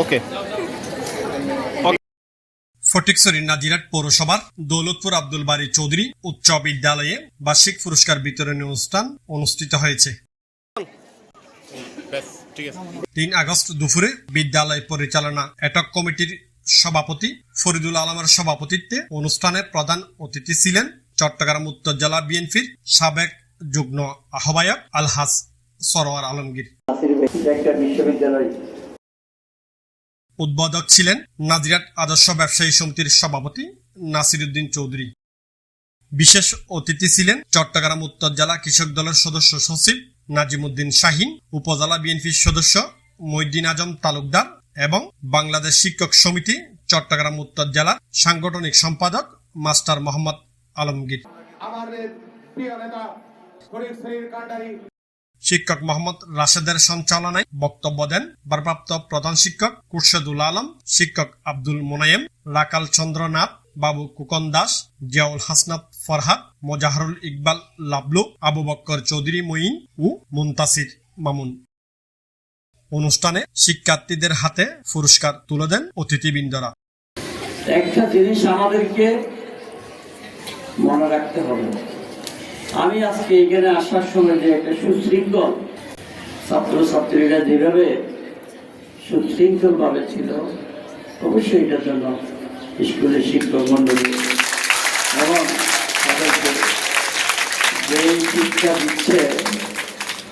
ওকে ফটিকছড়ি নাজিরাট পৌরসভার দৌলতপুর আব্দুল বারী চৌধুরী উচ্চ বিদ্যালয়ে বার্ষিক পুরস্কার বিতরণী অনুষ্ঠান অনুষ্ঠিত হয়েছে। ব্যাস ঠিক আছে। তিন আগস্ট দুপুরে বিদ্যালয় পরিচালনা এটক কমিটির সভাপতি ফরিদুল আলমের সভাপতিত্বে অনুষ্ঠানে প্রধান অতিথি ছিলেন চট্টগ্রাম উত্তর জেলা বিএনপির সাবেক যুগ্ম আহ্বায়ক আলহাস সরোয়ার আলমগীর। বিশ্ববিদ্যালয় উদ্বোধক ছিলেন নাজিরাট আদর্শ ব্যবসায়ী সমিতির সভাপতি নাসিরুদ্দিন চৌধুরী। বিশেষ অতিথি ছিলেন চট্টগ্রাম উত্তর জেলা কৃষক দলের সদস্য সচিব নাজিমুদ্দিন শাহিন, উপজেলা বিএনপির সদস্য মইদ্দিন আজম তালুকদার এবং বাংলাদেশ শিক্ষক সমিতি চট্টগ্রাম উত্তর জেলার সাংগঠনিক সম্পাদক মাস্টার মোহাম্মদ আলমগীর। শিক্ষক মোহাম্মদ রাশেদের সঞ্চালনায় বক্তব্য দেন ভারপ্রাপ্ত প্রধান শিক্ষক কুরশেদুল আলম, শিক্ষক আব্দুল মোনায়েম রাকাল চন্দ্র নাথ বাবু কুকন দাস, জিয়াউল হাসনাত ফরহাদ, মোজাহরুল ইকবাল লাবলু, আবু বক্কর চৌধুরী মঈন ও মুন্তাসির মামুন। অনুষ্ঠানে শিক্ষার্থীদের হাতে পুরস্কার তুলে দেন অতিথিবৃন্দরা। একটা জিনিস আমাদেরকে মনে রাখতে হবে। আমি আজকে এখানে আসার সময় যে একটা সুশৃঙ্খল ছাত্রছাত্রীরা যেভাবে সুশৃঙ্খল ভাবে ছিল, অবশ্যই এটার জন্য স্কুলের শিক্ষক মন্ডলী এবং যে শিক্ষা দিচ্ছে